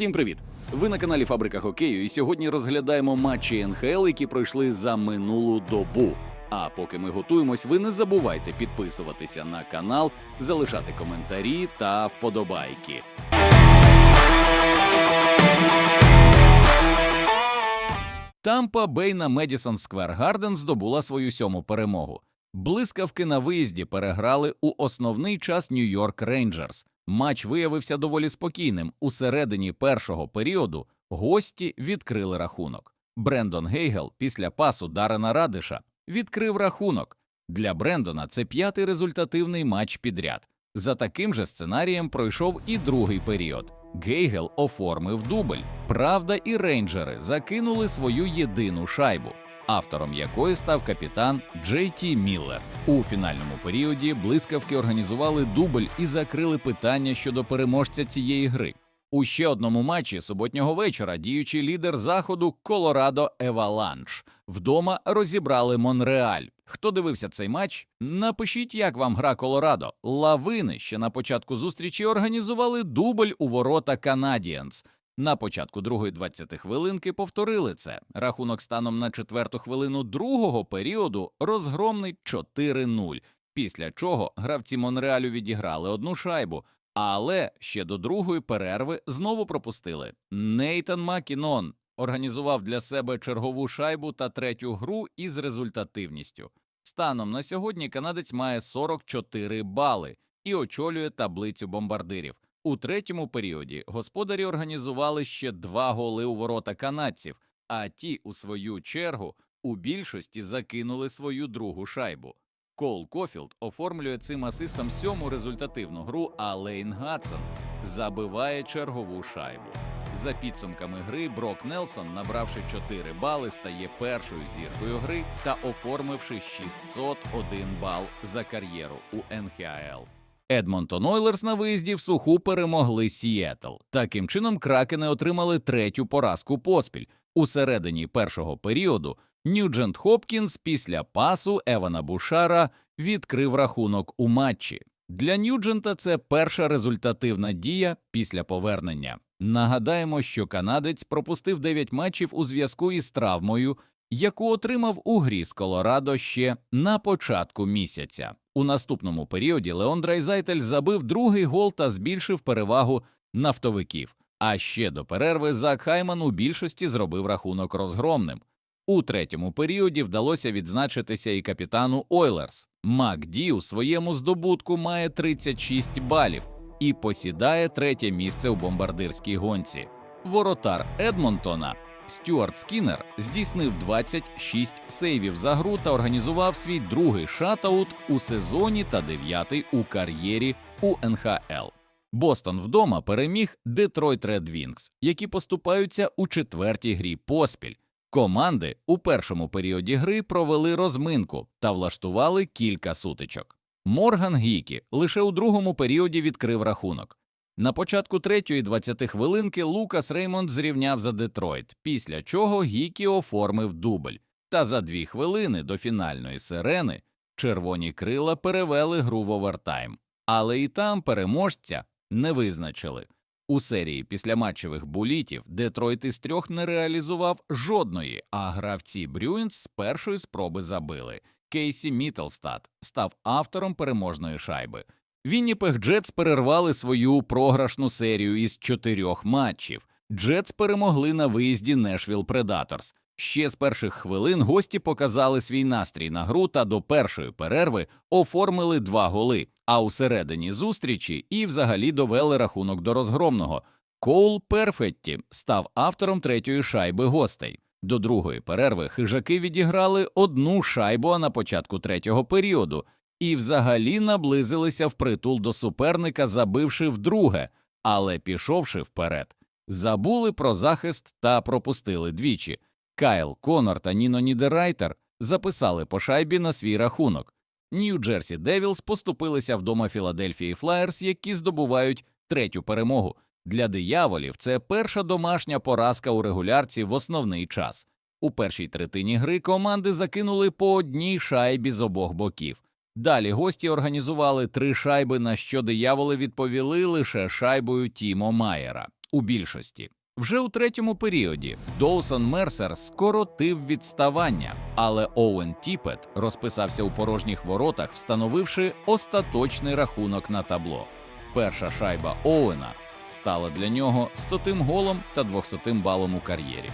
Всім привіт! Ви на каналі Фабрика Хокею, і сьогодні розглядаємо матчі НХЛ, які пройшли за минулу добу. А поки ми готуємось, ви не забувайте підписуватися на канал, залишати коментарі та вподобайки. Тампа Бей на Медісон Сквер Гарден здобула свою сьому перемогу. Блискавки на виїзді переграли у основний час Нью-Йорк Рейнджерс. Матч виявився доволі спокійним. У середині першого періоду гості відкрили рахунок. Брендон Гейгел після пасу Дарена Радиша відкрив рахунок. Для Брендона це п'ятий результативний матч підряд. За таким же сценарієм пройшов і другий період. Гейгел оформив дубль. Правда, і рейнджери закинули свою єдину шайбу, автором якої став капітан Джей Ті Міллер. У фінальному періоді блискавки організували дубль і закрили питання щодо переможця цієї гри. У ще одному матчі суботнього вечора діючий лідер заходу Колорадо Еваланш вдома розібрали Монреаль. Хто дивився цей матч? Напишіть, як вам гра Колорадо. Лавини ще на початку зустрічі організували дубль у ворота Канадіанс. На початку другої 20 хвилинки повторили це. Рахунок станом на четверту хвилину другого періоду розгромний 4-0. Після чого гравці Монреалю відіграли одну шайбу, але ще до другої перерви знову пропустили. Нейтан Макінон організував для себе чергову шайбу та третю гру із результативністю. Станом на сьогодні канадець має 44 бали і очолює таблицю бомбардирів. У третьому періоді господарі організували ще два голи у ворота канадців, а ті, у свою чергу, у більшості закинули свою другу шайбу. Кол Кофілд оформлює цим асистом сьому результативну гру, а Лейн Гадсон забиває чергову шайбу. За підсумками гри, Брок Нелсон, набравши 4 бали, стає першою зіркою гри та оформивши 601 бал за кар'єру у НХЛ. Едмонтон Ойлерс на виїзді в суху перемогли Сіетл. Таким чином, кракени отримали третю поразку поспіль. У середині першого періоду Нюджент Хопкінс після пасу Евана Бушара відкрив рахунок у матчі. Для Нюджента це перша результативна дія після повернення. Нагадаємо, що канадець пропустив 9 матчів у зв'язку із травмою, яку отримав у грі з Колорадо ще на початку місяця. У наступному періоді Леон Драйзайтель забив другий гол та збільшив перевагу нафтовиків. А ще до перерви Зак Хайман у більшості зробив рахунок розгромним. У третьому періоді вдалося відзначитися і капітану Ойлерс. Мак Ді у своєму здобутку має 36 балів і посідає третє місце у бомбардирській гонці. Воротар Едмонтона Стюарт Скіннер здійснив 26 сейвів за гру та організував свій другий шатаут у сезоні та дев'ятий у кар'єрі у НХЛ. Бостон вдома переміг Детройт Ред Вінкс, які поступаються у четвертій грі поспіль. Команди у першому періоді гри провели розминку та влаштували кілька сутичок. Морган Гікі лише у другому періоді відкрив рахунок. На початку третьої 20 хвилинки Лукас Реймонд зрівняв за Детройт, після чого Гікі оформив дубль. Та за дві хвилини до фінальної сирени червоні крила перевели гру в овертайм. Але і там переможця не визначили. У серії післяматчевих булітів Детройт із трьох не реалізував жодної, а гравці Брюінс з першої спроби забили. Кейсі Мітлстад став автором переможної шайби. Вінніпег Джетс перервали свою програшну серію із чотирьох матчів. Джетс перемогли на виїзді Нешвіл Предаторс. Ще з перших хвилин гості показали свій настрій на гру та до першої перерви оформили два голи. А у середині зустрічі і взагалі довели рахунок до розгромного. Коул Перфетті став автором третьої шайби гостей. До другої перерви хижаки відіграли одну шайбу на початку третього періоду і взагалі наблизилися впритул до суперника, забивши вдруге, але пішовши вперед. Забули про захист та пропустили двічі. Кайл Конор та Ніно Нідерайтер записали по шайбі на свій рахунок. Нью-Джерсі Девілс поступилися вдома Філадельфії Флаєрс, які здобувають третю перемогу. Для дияволів це перша домашня поразка у регулярці в основний час. У першій третині гри команди закинули по одній шайбі з обох боків. Далі гості організували три шайби, на що дияволи відповіли лише шайбою Тімо Майера. у більшості. Вже у третьому періоді Доусон Мерсер скоротив відставання, але Оуен Тіпет розписався у порожніх воротах, встановивши остаточний рахунок на табло. Перша шайба Оуена стала для нього 100-тим голом та 200-тим балом у кар'єрі.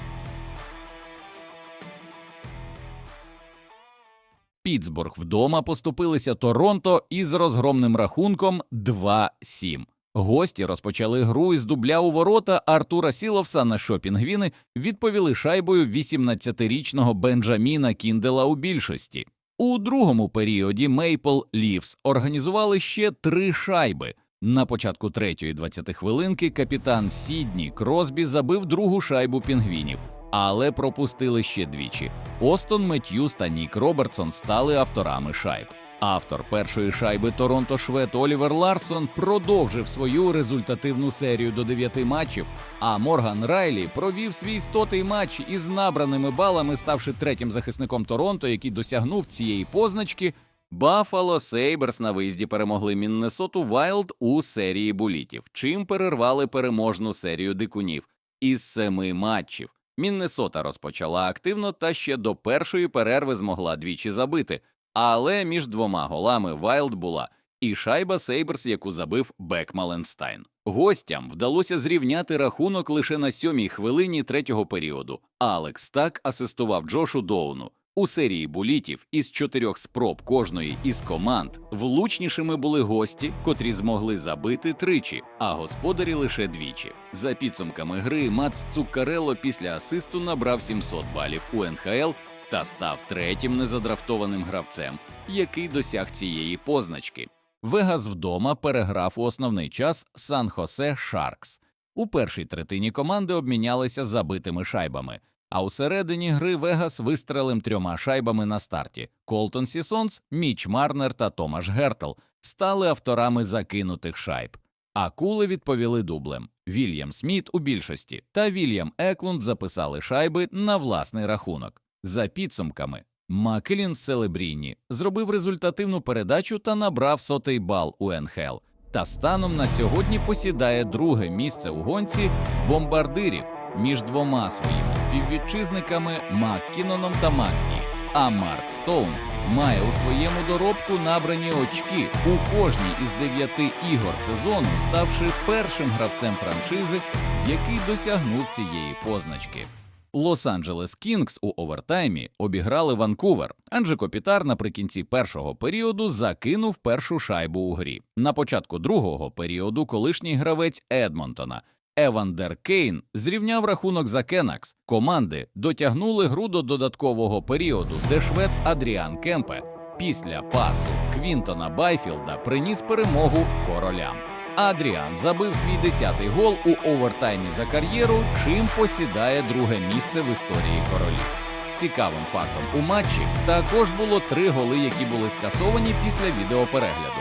Пітсбург вдома поступилися Торонто із розгромним рахунком 2-7. Гості розпочали гру із дубля у ворота Артура Сіловса, на що пінгвіни відповіли шайбою 18-річного Бенджаміна Кіндела у більшості. У другому періоді Мейпл Лівс організували ще три шайби. На початку третьої 20 хвилинки капітан Сідні Кросбі забив другу шайбу пінгвінів, але пропустили ще двічі. Остон Меттьюс та Нік Робертсон стали авторами шайб. Автор першої шайби Торонто Швед Олівер Ларсон продовжив свою результативну серію до дев'яти матчів, а Морган Райлі провів свій стотий матч із набраними балами, ставши третім захисником Торонто, який досягнув цієї позначки. Баффало Сейберс на виїзді перемогли Міннесоту Вайлд у серії булітів, чим перервали переможну серію дикунів із семи матчів. Міннесота розпочала активно та ще до першої перерви змогла двічі забити, але між двома голами Вайлд була і шайба Сейберс, яку забив Бек Маленстайн. Гостям вдалося зрівняти рахунок лише на сьомій хвилині третього періоду. Алекс так асистував Джошу Доуну. У серії булітів із чотирьох спроб кожної із команд влучнішими були гості, котрі змогли забити тричі, а господарі лише двічі. За підсумками гри Мац Цуккарелло після асисту набрав 700 балів у НХЛ та став третім незадрафтованим гравцем, який досяг цієї позначки. Вегас вдома переграв у основний час Сан-Хосе Шаркс. У першій третині команди обмінялися забитими шайбами. А у середині гри Вегас вистрелим трьома шайбами на старті. Колтон Сісонс, Міч Марнер та Томаш Гертл стали авторами закинутих шайб. А кули відповіли дублем. Вільям Сміт у більшості та Вільям Еклунд записали шайби на власний рахунок. За підсумками, Макелін Селебріні зробив результативну передачу та набрав сотий бал у НХЛ. Та станом на сьогодні посідає друге місце у гонці бомбардирів між двома своїми співвітчизниками Маккіноном та Макді. А Марк Стоун має у своєму доробку набрані очки у кожній із дев'яти ігор сезону, ставши першим гравцем франшизи, який досягнув цієї позначки. Лос-Анджелес Кінгс у овертаймі обіграли Ванкувер. Анже Копітар наприкінці першого періоду закинув першу шайбу у грі. На початку другого періоду колишній гравець Едмонтона Евандер Кейн зрівняв рахунок за Кенакс. Команди дотягнули гру до додаткового періоду, де швед Адріан Кемпе після пасу Квінтона Байфілда приніс перемогу королям. Адріан забив свій десятий гол у овертаймі за кар'єру, чим посідає друге місце в історії королів. Цікавим фактом у матчі також було три голи, які були скасовані після відеоперегляду.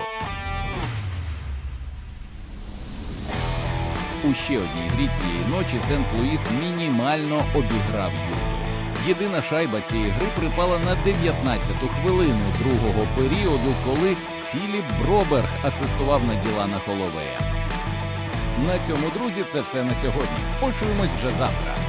У ще одній грі цієї ночі Сент-Луїс мінімально обіграв Юту. Єдина шайба цієї гри припала на 19-ту хвилину другого періоду, коли Філіп Броберг асистував на діла на Холовея. На цьому, друзі, це все на сьогодні. Почуємось вже завтра.